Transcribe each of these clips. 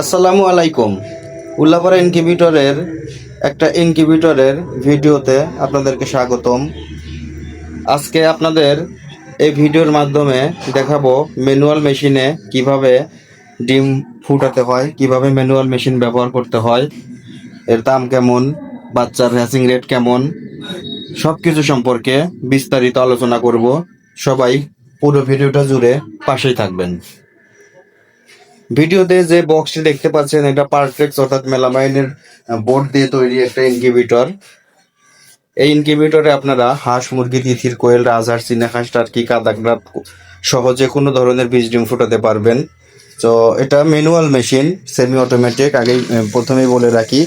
আসসালামু আলাইকুম। উল্লাপাড়া ইনকিউবেটরের একটা ইনকিউবেটরের ভিডিওতে আপনাদেরকে স্বাগতম। আজকে আপনাদের এই ভিডিওর মাধ্যমে দেখাবো ম্যানুয়াল মেশিনে কীভাবে ডিম ফুটাতে হয়, কীভাবে ম্যানুয়াল মেশিন ব্যবহার করতে হয়, এর দাম কেমন, বাচ্চার হ্যাচিং রেট কেমন সব কিছু সম্পর্কে বিস্তারিত আলোচনা করব। সবাই পুরো ভিডিওটা জুড়ে পাশেই থাকবেন। ভিডিওতে যে বক্সটি দেখতে পাচ্ছেন, এটা পারফেক্ট অর্থাৎ মেলামাইনের বোর্ড দিয়ে তৈরি একটা ইনকিউবেটর এই ইনকিউবেটরে আপনারা হাঁস, মুরগি, তিথির কোয়েল রাজহাঁস চীনা হাঁস টার্কি কাদাকড়া সহ যে কোনো ধরনের বীজ ডিম ফুটাতে পারবেন। তো এটা ম্যানুয়াল মেশিন সেমি অটোমেটিক আগেই প্রথমেই বলে রাখি,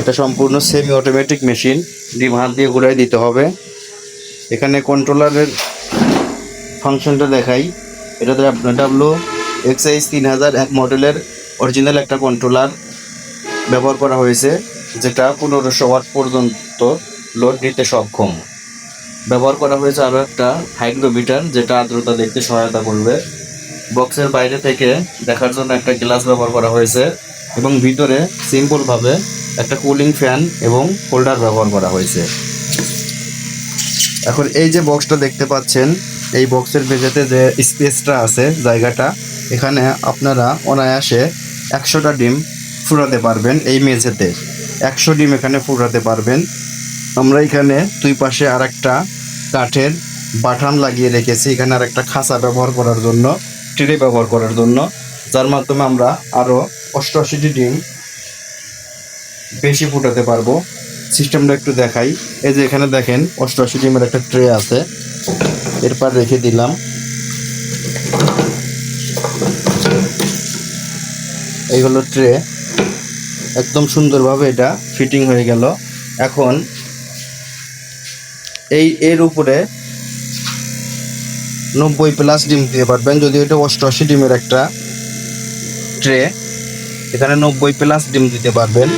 এটা সম্পূর্ণ সেমি অটোমেটিক মেশিন ডিম হাত দিয়ে ঘুরাই দিতে হবে। এখানে কন্ট্রোলারের ফাংশনটা দেখাই। এটাতে আপনার ডাব্লু এক্সআইস তিন হাজার এক মডেলের অরিজিনাল একটা কন্ট্রোলার ব্যবহার করা হয়েছে, যেটা পনেরোশো ওয়াট পর্যন্ত লোড নিতে সক্ষম। ব্যবহার করা হয়েছে আরও একটা হাইড্রোমিটার যেটা আর্দ্রতা দেখতে সহায়তা করবে। বক্সের বাইরে থেকে দেখার জন্য একটা গ্লাস ব্যবহার করা হয়েছে এবং ভিতরে সিম্পলভাবে একটা কুলিং ফ্যান এবং হোল্ডার ব্যবহার করা হয়েছে। এখন এই যে বক্সটা দেখতে পাচ্ছেন, এই বক্সের ভেজেতে যে স্পেসটা আছে, জায়গাটা এখানে আপনারা অনায়াসে একশোটা ডিম ফুরাতে পারবেন এই মেঝেতে। একশো ডিম এখানে ফুরাতে পারবেন। আমরা এখানে দুই পাশে আর একটা কাঠের বাটাম লাগিয়ে রেখেছি। এখানে আর একটা খাঁচা ব্যবহার করার জন্য, ট্রে ব্যবহার করার জন্য, যার মাধ্যমে আমরা আরও অষ্টআশিটি ডিম বেশি ফুটাতে পারব। সিস্টেমটা একটু দেখাই। এই যে এখানে দেখেন, অষ্টআশি ডিমের একটা ট্রে আছে। এরপর রেখে দিলাম। এই হলো ট্রে একদম সুন্দরভাবে এটা ফিটিং হয়ে গেল। এখন এই এর উপরে নব্বই প্লাস ডিম দিতে পারবেন যদি এটা অষ্টআশি ডিমের একটা ট্রে এখানে নব্বই প্লাস ডিম দিতে পারবেন,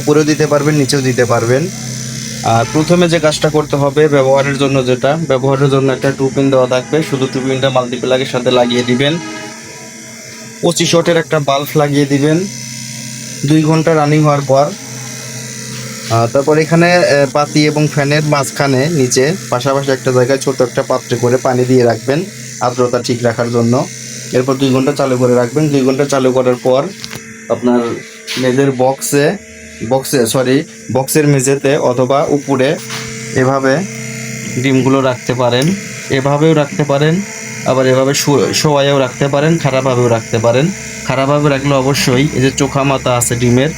উপরেও দিতে পারবেন, নিচেও দিতে পারবেন। আর প্রথমে যে কাজটা করতে হবে, ব্যবহারের জন্য যেটা, ব্যবহারের জন্য একটা টুপিন দেওয়া থাকবে। শুধু টুপিনটা মাল্টিপ্লাগের সাথে লাগিয়ে দিবেন। পঁচিশ ওয়াটের একটা বাল্ব লাগিয়ে দিবেন। দুই ঘণ্টা রানিং হওয়ার পর। তারপর এখানে পাতি এবং ফ্যানের মাঝখানে, নিচে, পাশাপাশি একটা জায়গায় ছোট একটা পাত্রে করে পানি দিয়ে রাখবেন আর্দ্রতা ঠিক রাখার জন্য। এরপর দুই ঘণ্টা চালু করে রাখবেন। দুই ঘণ্টা চালু করার পর আপনার মেজের বক্সে বক্সে সরি বক্সের মেঝেতে অথবা উপরে এভাবে ডিমগুলো রাখতে পারেন। এভাবেও রাখতে পারেন। আবার এভাবে শোয়াইও রাখতে পারেন, খারাপভাবেও রাখতে পারেন। খারাপভাবে রাখলে অবশ্যই এই যে চোখা মাথা আছে ডিমের,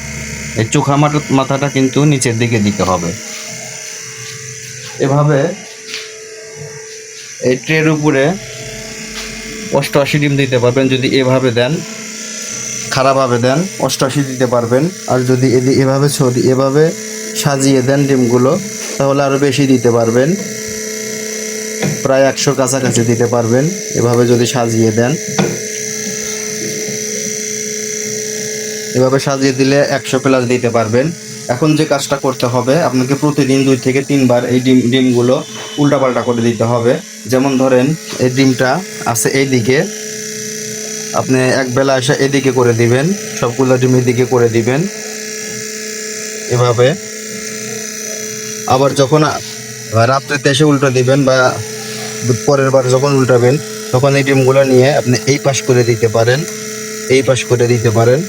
এই চোখা মাথা মাথাটা কিন্তু নিচের দিকে দিতে হবে। এভাবে এই ট্রের উপরে অষ্টআশি ডিম দিতে পারবেন, যদি এভাবে দেন, খারাপভাবে দেন, অষ্টআশি দিতে পারবেন। আর যদি এদি, এভাবে ছড়ি এভাবে সাজিয়ে দেন ডিমগুলো, তাহলে আরও বেশি দিতে পারবেন। প্রায় একশোর কাছাকাছি দিতে পারবেন। এভাবে যদি সাজিয়ে দেন। এভাবে সাজিয়ে দিলে একশো প্লাস দিতে পারবেন। এখন যে কাজটা করতে হবে, আপনাকে প্রতিদিন দুই থেকে তিনবার এই ডিম, ডিমগুলো উল্টাপাল্টা করে দিতে হবে। যেমন ধরেন, এই ডিমটা আছে এই দিকে আপনি এক বেলা এসে এদিকে করে দিবেন, সবগুলো ডিম এদিকে করে দিবেন। এভাবে। আবার যখন রাত্রেতে এসে উল্টো দিবেন বা পরের বার যখন উল্টাবেন, তখন এই ডিমগুলো নিয়ে আপনি এই পাশ করে দিতে পারেন, এই পাশ করে দিতে পারেন।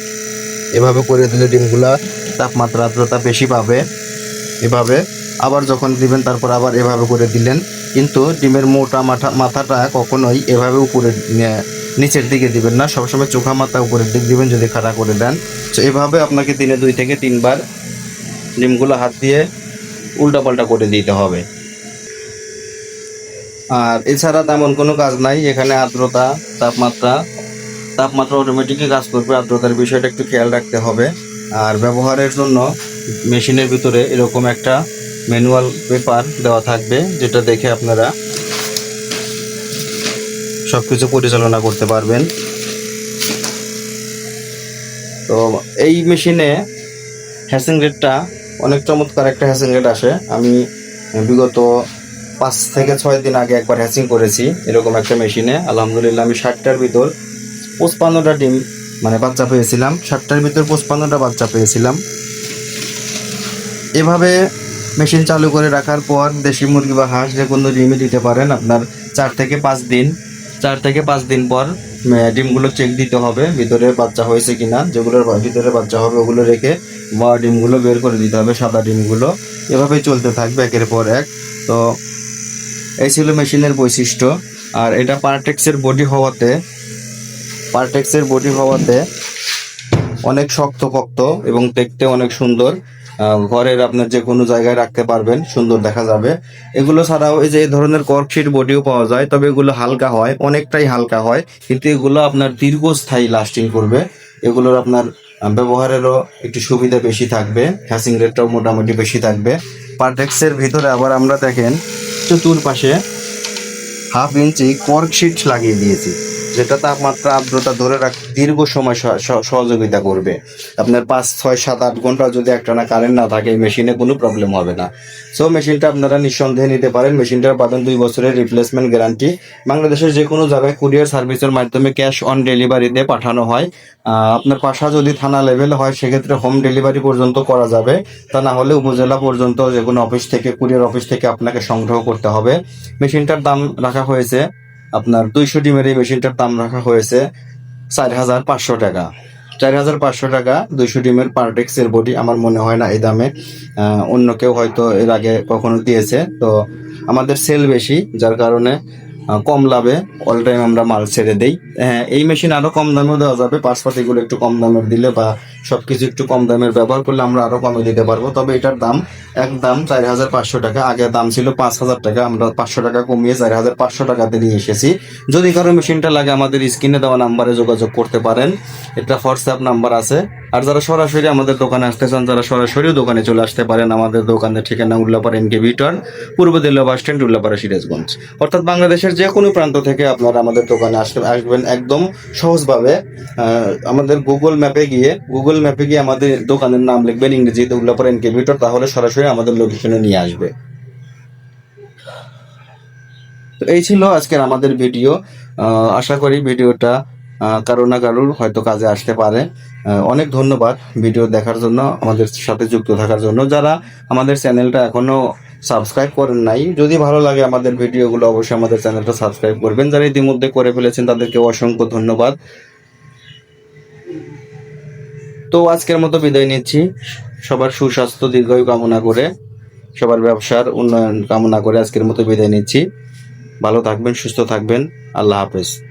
এভাবে করে দিলে ডিমগুলা তাপমাত্রা আর্দ্রতা বেশি পাবে। এভাবে আবার যখন দিবেন, তারপর আবার এভাবে করে দিলেন। কিন্তু ডিমের মোটা মাথা, মাথাটা কখনোই এভাবে উপরে নিচের দিকে দিবেন না। সবসময় চোখা মাথা উপরের দিক দিবেন যদি খাড়া করে দেন। তো এভাবে আপনাকে দিনে দুই থেকে তিনবার ডিমগুলো হাত দিয়ে উল্টাপাল্টা করে দিতে হবে। আর এছাড়া তেমন কোনো কাজ নাই, এখানে আর্দ্রতা, তাপমাত্রা তাপমাত্রা অটোমেটিকই কাজ করবে, আর্দ্রতার বিষয়টা একটু খেয়াল রাখতে হবে। আর ব্যবহারের জন্য মেশিনের ভিতরে এরকম একটা ম্যানুয়াল পেপার দেওয়া থাকবে, যেটা দেখে আপনারা সব কিছু পরিচালনা করতে পারবেন। তো এই মেশিনে হ্যাসিং রেটটা অনেক চমৎকার একটা হ্যাসিং রেট আসে। আমি বিগত পাঁচ থেকে ছয় দিন আগে একবার হ্যাচিং করেছি এরকম একটা মেশিনে। আলহামদুলিল্লাহ আমি ষাটটার ভিতর পঁচপান্নটা ডিম মানে বাচ্চা পেয়েছিলাম। ষাটটার ভিতর পঁচপান্নটা বাচ্চা পেয়েছিলাম। এভাবে মেশিন চালু করে রাখার পর দেশি মুরগি বা হাঁস যে কোনো ডিমই দিতে পারেন আপনার চার থেকে পাঁচ দিন। চার থেকে পাঁচ দিন পর ডিমগুলো চেক দিতে হবে ভিতরে বাচ্চা হয়েছে কি না যেগুলোর ভিতরে বাচ্চা হবে ওগুলো রেখে বা ডিমগুলো বের করে দিতে হবে সাদা ডিমগুলো। এভাবেই চলতে থাকবে একের পর এক। তো এই ছিল মেশিনের বৈশিষ্ট্য। আর এটা পারটেক্সের বডি হওয়াতে পারটেক্সের বডি হওয়াতে অনেক শক্তপোক্ত এবং দেখতে অনেক সুন্দর। ঘরের আপনার যে কোনো জায়গায় রাখতে পারবেন, সুন্দর দেখা যাবে। এগুলো ছাড়াও এই যে এই ধরনের কর্কশিট বডিও পাওয়া যায়, তবে এগুলো হালকা হয়, অনেকটাই হালকা হয়। কিন্তু এগুলো আপনার দীর্ঘস্থায়ী লাস্টিং করবে। এগুলোর আপনার ব্যবহারেরও একটু সুবিধা বেশি থাকবে। হ্যাসিং রেটটাও মোটামুটি বেশি থাকবে। পারটেক্সের ভিতরে আবার আমরা দেখেন চতুর্পাশে হাফ ইঞ্চি কর্কশিট লাগিয়ে দিয়েছি। যেটা তাপমাত্রা আর্দ্রতা ধরে রাখ দীর্ঘ সময় সহ- সহ- সহযোগিতা করবে। আপনার পাঁচ, ছয়, সাত, আট ঘণ্টা যদি একটানা কারেন্ট না থাকে মেশিনে কোনো প্রবলেম হবে না। সো মেশিনটা আপনারা নিঃসন্দেহে নিতে পারেন। মেশিনটার পাবেন দুই বছরের রিপ্লেসমেন্ট গ্যারান্টি বাংলাদেশের যে কোনো জায়গায় কুরিয়ার সার্ভিসের মাধ্যমে ক্যাশ অন ডেলিভারিতে পাঠানো হয়। আপনার পাশা যদি থানা লেভেল হয়, সেক্ষেত্রে হোম ডেলিভারি পর্যন্ত করা যাবে। তা না হলে উপজেলা পর্যন্ত যে কোনো অফিস থেকে কুরিয়ার অফিস থেকে আপনাকে সংগ্রহ করতে হবে। মেশিনটার দাম রাখা হয়েছে আপনার দুইশো ডিমের এই মেশিনটার দাম রাখা হয়েছে চার হাজার পাঁচশো টাকা। চার হাজার পাঁচশো টাকা দুইশো ডিমের পার্টেক্সের বডি আমার মনে হয় না এই দামে। অন্য কেউ হয়তো এর আগে কখনো দিয়েছে। তো আমাদের সেল বেশি, যার কারণে কম লাভে অল টাইম আমরা মাল ছেড়ে দেই। হ্যাঁ এই মেশিন আরও কম দামেও দেওয়া যাবে পাশপাতিগুলো একটু কম দামের দিলে বা সবকিছু একটু কম দামের ব্যবহার করলে আমরা আরও কমে দিতে পারব। তবে এটার দাম একদম চার হাজার পাঁচশো টাকা, আগে দাম ছিল পাঁচ হাজার টাকা, আমরা পাঁচশো টাকা কমিয়ে চার হাজার পাঁচশো টাকাতে নিয়ে এসেছি। যদি কারও মেশিনটা লাগে আমাদের স্ক্রিনে দেওয়া নাম্বারে যোগাযোগ করতে পারেন। এটা হোয়াটসঅ্যাপ নাম্বার আছে। আর যারা সরাসরি আমাদের দোকানে আসতে চান, যারা সরাসরি দোকানে চলে আসতে পারেন, আমাদের দোকানের ঠিকানা উল্লাপাড়া এনকে ভিটর পূর্ব দিল্লা বাস স্ট্যান্ড, উল্লাপাড়া সিরাজগঞ্জ। অর্থাৎ বাংলাদেশের যে কোনো প্রান্ত থেকে আপনারা আমাদের দোকানে আসতে আসবেন একদম সহজভাবে। আমাদের গুগল ম্যাপে গিয়ে গুগল ম্যাপে গিয়ে আমাদের দোকানের নাম লিখবেন ইংরেজিতে উল্লাপাড়া এনকে ভিটর তাহলে সরাসরি আমাদের লোকেশনে নিয়ে আসবে। তো এই ছিল আজকের আমাদের ভিডিও। আশা করি ভিডিওটা কারও না কারোর হয়তো কাজে আসতে পারে। অনেক ধন্যবাদ ভিডিও দেখার জন্য, আমাদের সাথে যুক্ত থাকার জন্য। যারা আমাদের চ্যানেলটা এখনও সাবস্ক্রাইব করেন নাই। যদি ভালো লাগে আমাদের ভিডিওগুলো, অবশ্যই আমাদের চ্যানেলটা সাবস্ক্রাইব করবেন। যারা ইতিমধ্যে করে ফেলেছেন তাদেরকে অসংখ্য ধন্যবাদ। তো আজকের মতো বিদায় নিচ্ছি। সবার সুস্বাস্থ্য, দীর্ঘায়ু কামনা করে, সবার ব্যবসার উন্নয়ন কামনা করে আজকের মতো বিদায় নিচ্ছি। ভালো থাকবেন, সুস্থ থাকবেন। আল্লাহ হাফেজ।